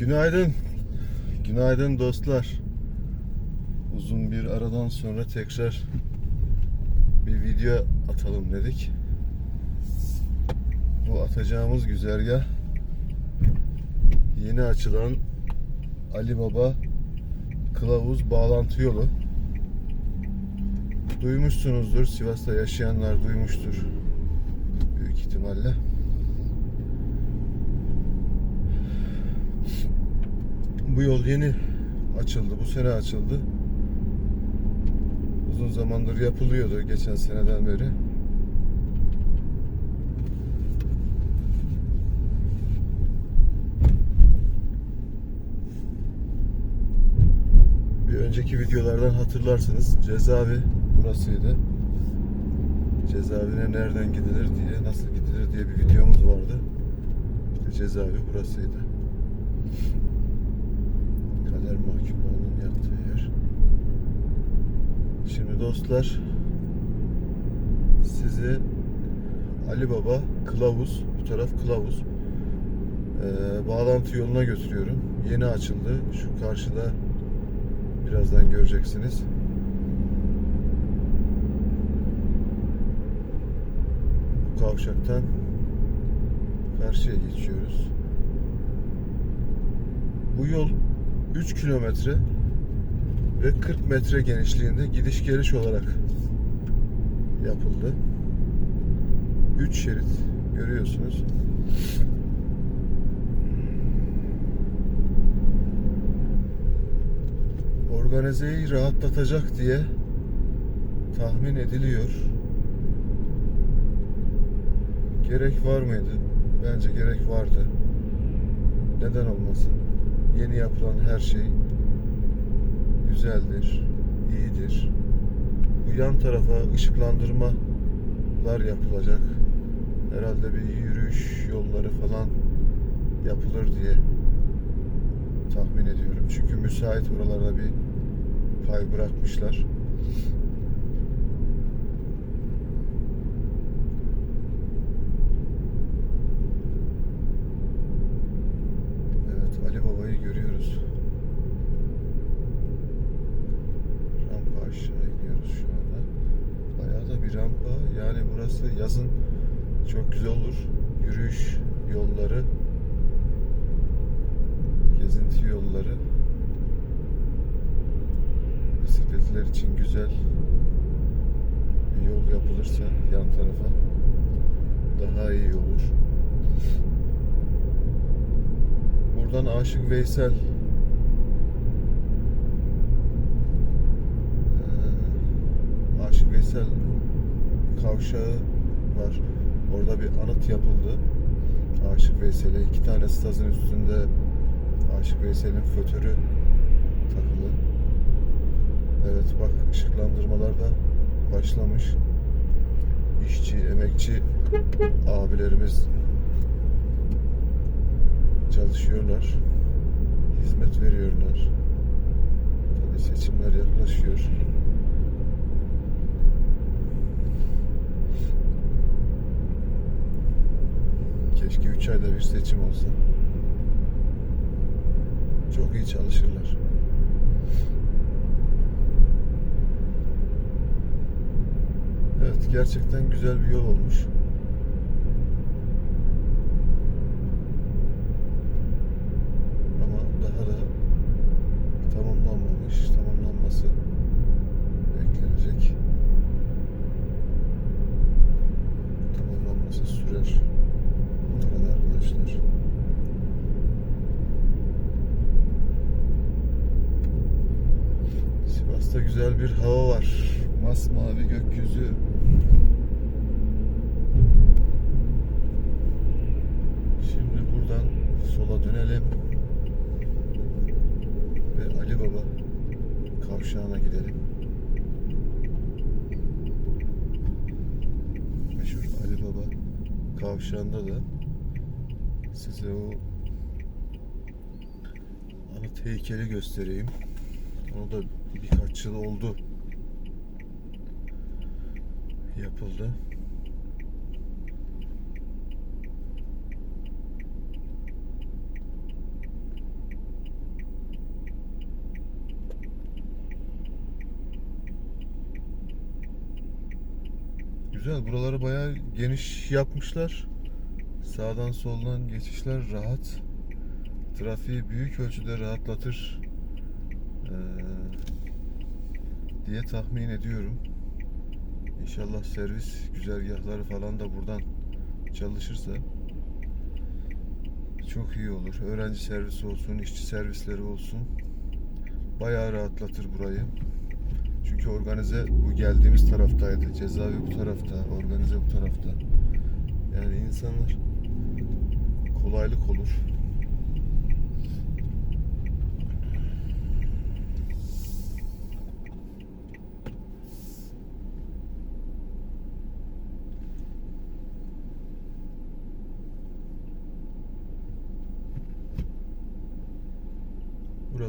Günaydın. Günaydın dostlar. Uzun bir aradan sonra tekrar bir video atalım dedik. Bu atacağımız güzergah yeni açılan Ali Baba Kılavuz Bağlantı Yolu. Duymuşsunuzdur. Sivas'ta yaşayanlar duymuştur. Büyük ihtimalle. Bu yol yeni açıldı. Bu sene açıldı. Uzun zamandır yapılıyordu geçen seneden beri. Bir önceki videolardan hatırlarsınız. Cezaevi burasıydı. Cezaevine nereden gidilir diye, nasıl gidilir diye bir videomuz vardı. İşte cezaevi burasıydı. Kader mahkumlarının yattığı yer. Şimdi dostlar sizi Ali Baba Kılavuz, bu taraf Kılavuz ee, bağlantı yoluna götürüyorum. Yeni açıldı. Şu karşıda birazdan göreceksiniz. Bu kavşaktan karşıya geçiyoruz. Bu yol 3 kilometre ve 40 metre genişliğinde gidiş geliş olarak yapıldı. 3 şerit görüyorsunuz. Organizeyi rahatlatacak diye tahmin ediliyor. Gerek var mıydı? Bence gerek vardı. Neden olmasın? Yeni yapılan her şey güzeldir, iyidir. Bu yan tarafa ışıklandırmalar yapılacak. Herhalde bir yürüyüş yolları falan yapılır diye tahmin ediyorum. Çünkü müsait oralarda bir pay bırakmışlar. Evet Ali Baba'yı görüyoruz. Rampa aşağı iniyoruz şu anda. Bayağı da bir rampa. Yani burası yazın çok güzel olur. Yürüyüş yolları, gezinti yolları, bisikletler için güzel bir yol yapılırsa yan tarafa daha iyi olur. Buradan Aşık Veysel eee, Aşık Veysel kavşağı var. Orada bir anıt yapıldı. Aşık Veysel'e iki tane stazın üstünde Aşık Veysel'in fötörü takılı. Evet bak ışıklandırmalar da başlamış. İşçi, emekçi abilerimiz çalışıyorlar. Hizmet veriyorlar. Tabii seçimler yaklaşıyor. Keşke 3 ayda bir seçim olsa. Çok iyi çalışırlar. Evet gerçekten güzel bir yol olmuş. Ama daha da tamamlanmamış. Tamamlanması beklenecek. Tamamlanması sürer. Bu arada arkadaşlar. Sivas'ta güzel bir hava var. Masmavi gökyüzü. Şimdi buradan sola dönelim. Ve Ali Baba kavşağına gidelim. Meşhur Ali Baba kavşağında da size o anıt heykeli göstereyim. Onu da birkaç yıl oldu yapıldı. Güzel. Buraları bayağı geniş yapmışlar. Sağdan soldan geçişler rahat. Trafiği büyük ölçüde rahatlatır diye tahmin ediyorum. İnşallah servis güzergahları falan da buradan çalışırsa çok iyi olur. Öğrenci servisi olsun, işçi servisleri olsun. Bayağı rahatlatır burayı. Çünkü organize bu geldiğimiz taraftaydı. Cezaevi bu tarafta, organize bu tarafta. Yani insanlar kolaylık olur.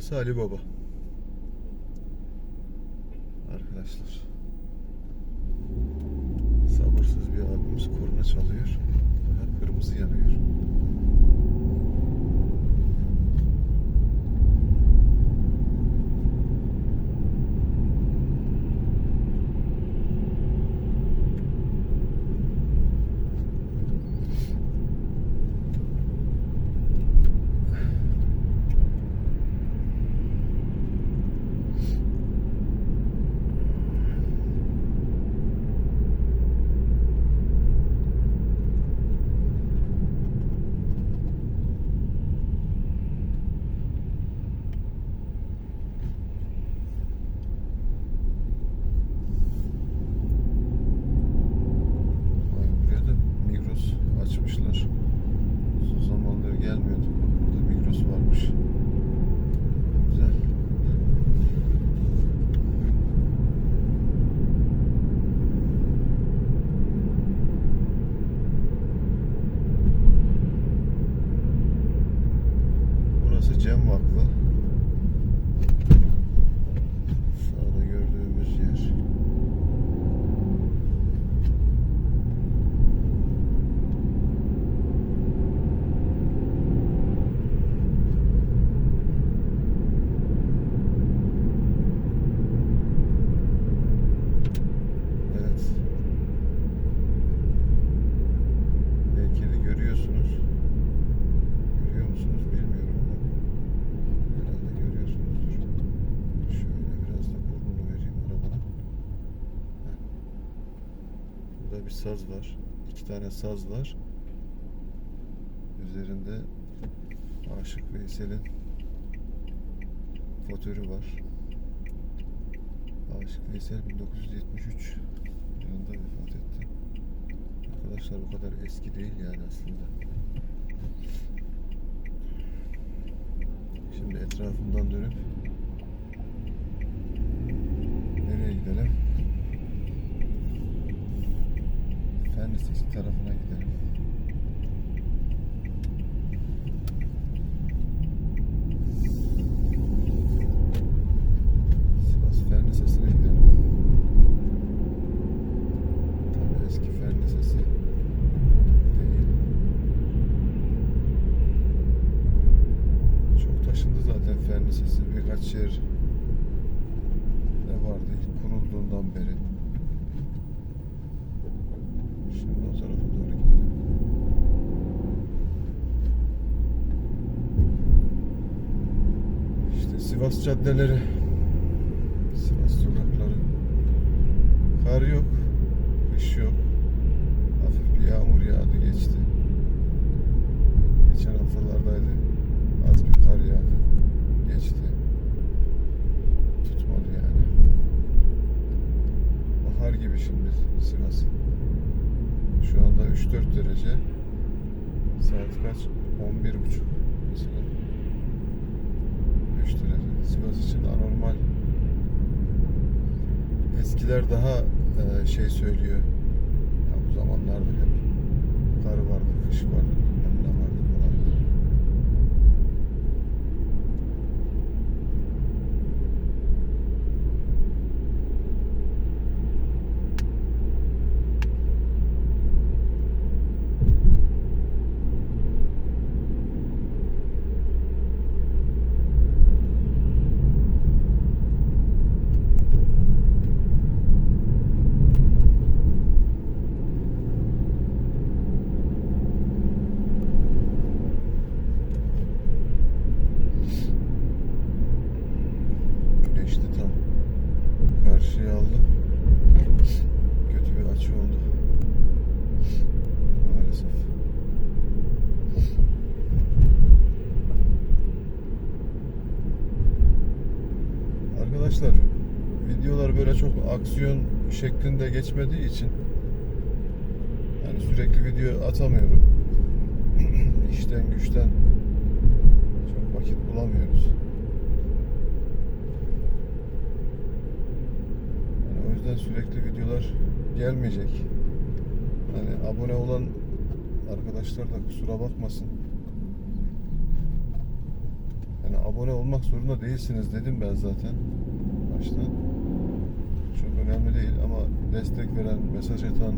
Burası Ali Baba. Arkadaşlar. Sabırsız bir abimiz korna çalıyor. Daha kırmızı yanıyor. Vay buraya da Migros açmışlar. Uzun zamandır gelmiyorduk. Bak burada Migros varmış. Güzel. Burası Cem Vakfı. Sağda gördüğümüz yer. Evet. Belki de görüyorsunuz. Görüyor musunuz bilmiyorum ama herhalde görüyorsunuzdur. Şöyle biraz da burnunu vereyim arabanın. Heh. Burada bir saz var. İki tane saz var. Üzerinde Aşık Veysel'in fotoğrafı var. Aşık Veysel 1973 yılında vefat etti. Arkadaşlar o kadar eski değil yani aslında. Şimdi etrafından dönüp nereye gidelim? Fen Lisesi tarafına gidelim. Sivas Fen Lisesi'ne gidelim. Tabii eski Fen Lisesi değil. Çok taşındı zaten Fen Lisesi. Birkaç yer ne vardı ilk kurulduğundan beri. Şimdi o tarafa doğru gidelim. İşte Sivas caddeleri. Sivas sokakları. Kar yok. Kış yok. Hafif bir yağmur yağdı geçti. Geçen haftalardaydı. Az bir kar yağdı. Geçti. Tutmadı yani. Bahar gibi şimdi Sivas. Şu anda 3-4 derece. Saat kaç? 11.30 mesela. 3 derece. Sivas için anormal. Eskiler daha e, şey söylüyor. Ya bu zamanlarda hep kar vardı, kış vardı, aksiyon şeklinde geçmediği için yani sürekli video atamıyorum. İşten güçten çok vakit bulamıyoruz. Yani o yüzden sürekli videolar gelmeyecek. Hani abone olan arkadaşlar da kusura bakmasın. Yani abone olmak zorunda değilsiniz dedim ben zaten başta. Çok önemli değil ama destek veren, mesaj atan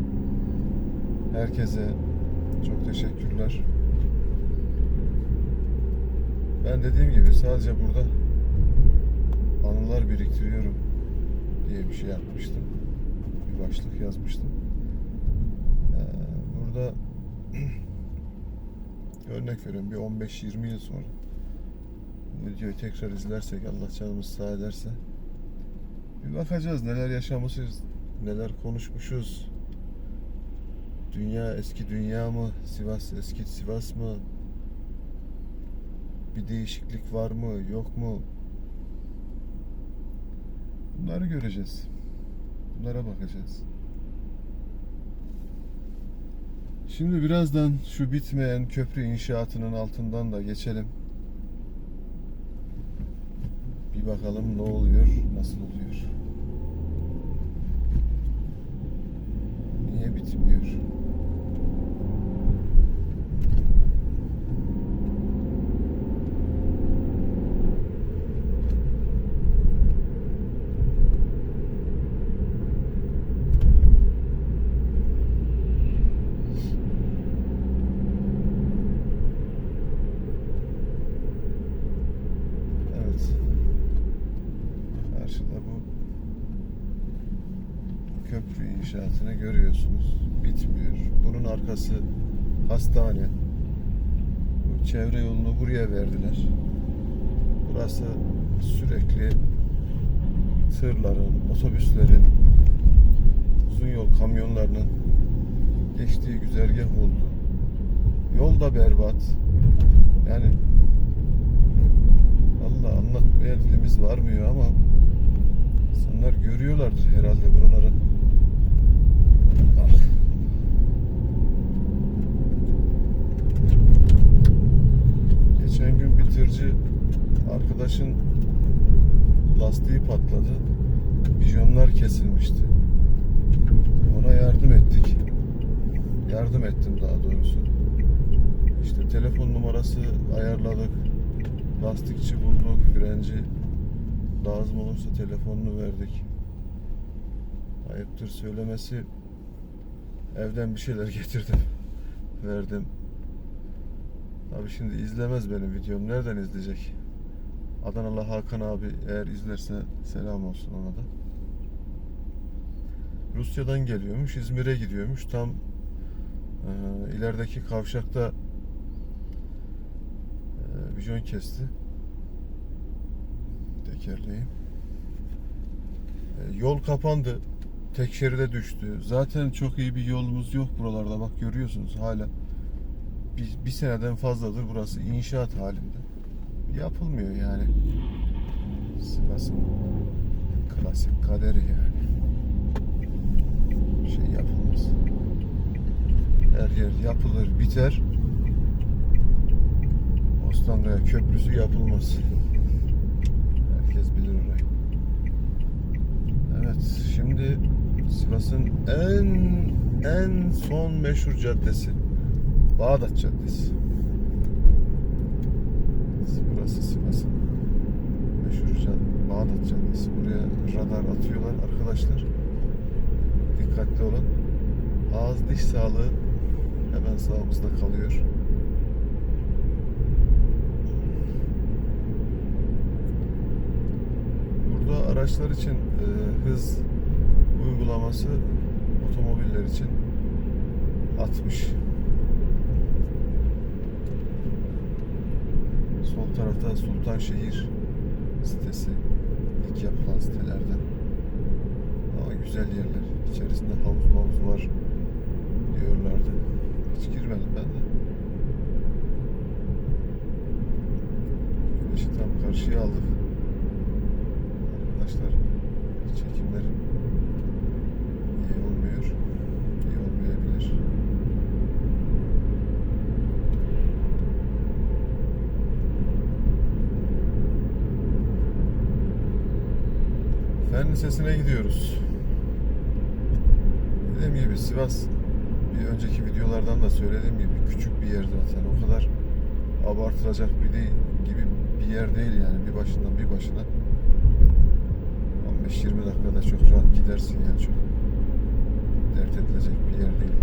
herkese çok teşekkürler. Ben dediğim gibi sadece burada anılar biriktiriyorum diye bir şey yapmıştım. Bir başlık yazmıştım. Ee, burada örnek veriyorum bir 15-20 yıl sonra videoyu tekrar izlersek Allah canımız sağ ederse bir bakacağız neler yaşamışız, neler konuşmuşuz. Dünya eski dünya mı? Sivas eski Sivas mı? Bir değişiklik var mı? Yok mu? Bunları göreceğiz. Bunlara bakacağız. Şimdi birazdan şu bitmeyen köprü inşaatının altından da geçelim. Bir bakalım ne oluyor, nasıl oluyor. Niye bitmiyor? Evet. Karşıda bu köprü inşaatını görüyorsunuz. Bitmiyor. Bunun arkası hastane. Bu çevre yolunu buraya verdiler. Burası sürekli tırların, otobüslerin, uzun yol kamyonlarının geçtiği güzergah oldu. Yol da berbat. Yani Allah anlatmaya dilimiz varmıyor ama insanlar görüyorlardır herhalde buraları. Ah. Geçen gün bir tırcı arkadaşın lastiği patladı. Bijonlar kesilmişti. Ona yardım ettik. Yardım ettim daha doğrusu. İşte telefon numarası ayarladık. Lastikçi bulduk, frenci lazım olursa telefonunu verdik. Ayıptır söylemesi evden bir şeyler getirdim, verdim. Abi şimdi izlemez benim videom. Nereden izleyecek? Adanalı Hakan abi eğer izlerse selam olsun ona da. Rusya'dan geliyormuş, İzmir'e gidiyormuş. Tam e, ilerideki kavşakta e, bijon kesti. Tekerleği. E, yol kapandı. Tek şeride düştü. Zaten çok iyi bir yolumuz yok buralarda. Bak görüyorsunuz hala. Bir, bir seneden fazladır burası inşaat halinde. Yapılmıyor yani. Sivas'ın klasik kaderi yani. Şey yapılmaz. Her yer yapılır, biter. Osmangaya Köprüsü yapılmaz. Herkes bilir orayı. Evet, şimdi Sivas'ın en en son meşhur caddesi Bağdat Caddesi. Burası Sivas'ın meşhur cad- Bağdat Caddesi. Buraya radar atıyorlar arkadaşlar. Dikkatli olun. Ağız diş sağlığı hemen sağımızda kalıyor. Burada araçlar için e, hız uygulaması otomobiller için 60. Sol tarafta Sultanşehir sitesi ilk yapılan sitelerden. Ama güzel yerler. İçerisinde havuz mavuz var Lisesi'ne gidiyoruz. Dediğim gibi Sivas bir önceki videolardan da söylediğim gibi küçük bir yer zaten. O kadar abartılacak bir değil, gibi bir yer değil yani. Bir başından bir başına 15-20 dakikada çok rahat gidersin yani çok dert edilecek bir yer değil.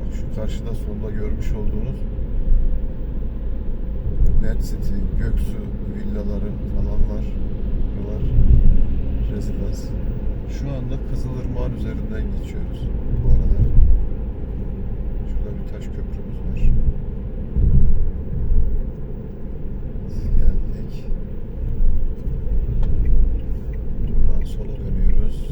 Bak şu karşıda solda görmüş olduğunuz Net City, Göksu villaları falan var. Rezidans. Şu anda Kızılırmak'ın üzerinden geçiyoruz bu arada. Şurada bir taş köprümüz var. Geldik. Buradan sola dönüyoruz.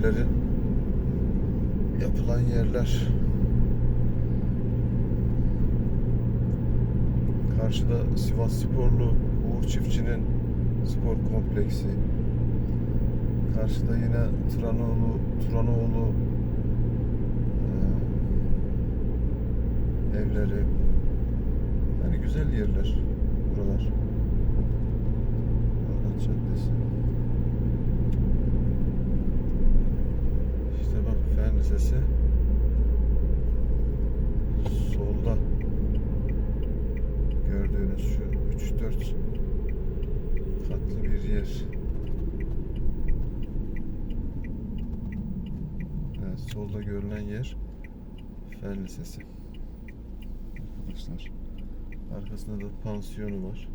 Lüks yerlerin yapılan yerler. Karşıda Sivas Sporlu Uğur Çiftçi'nin spor kompleksi. Karşıda yine Tranoğlu, Turanoğlu eee, evleri. Yani güzel yerler buralar. Bağdat Caddesi. İşte Fen Lisesi. Solda gördüğünüz şu 3-4 katlı bir yer. Evet, solda görülen yer Fen Lisesi. Arkadaşlar. Arkasında da pansiyonu var.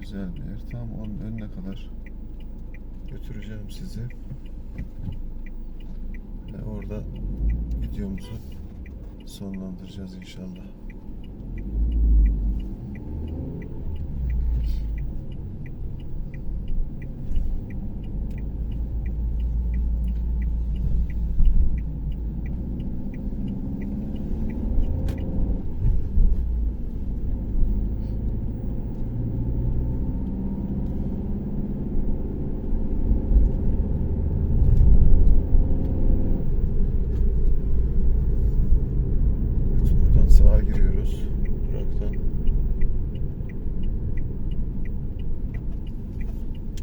Güzel bir yer. Tam onun önüne kadar götüreceğim sizi. Ve orada videomuzu sonlandıracağız inşallah. Evet, buradan sağa giriyoruz. Burak'tan.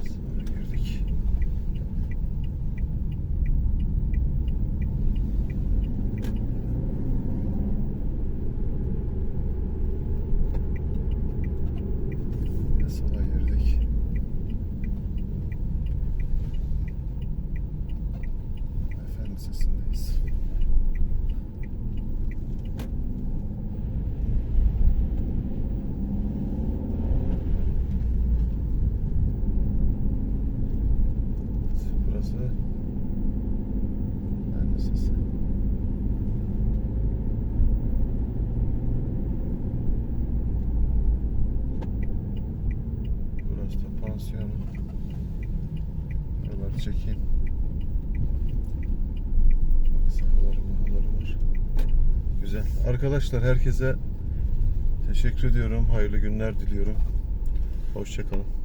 Sağa girdik. Ve sola girdik. Efendi sesindeyiz. Burası Fen Lisesi. Burası da pansiyon. Buraları çekeyim. Bak sahaları mahaları var. Güzel. Arkadaşlar herkese teşekkür ediyorum. Hayırlı günler diliyorum. Hoşçakalın.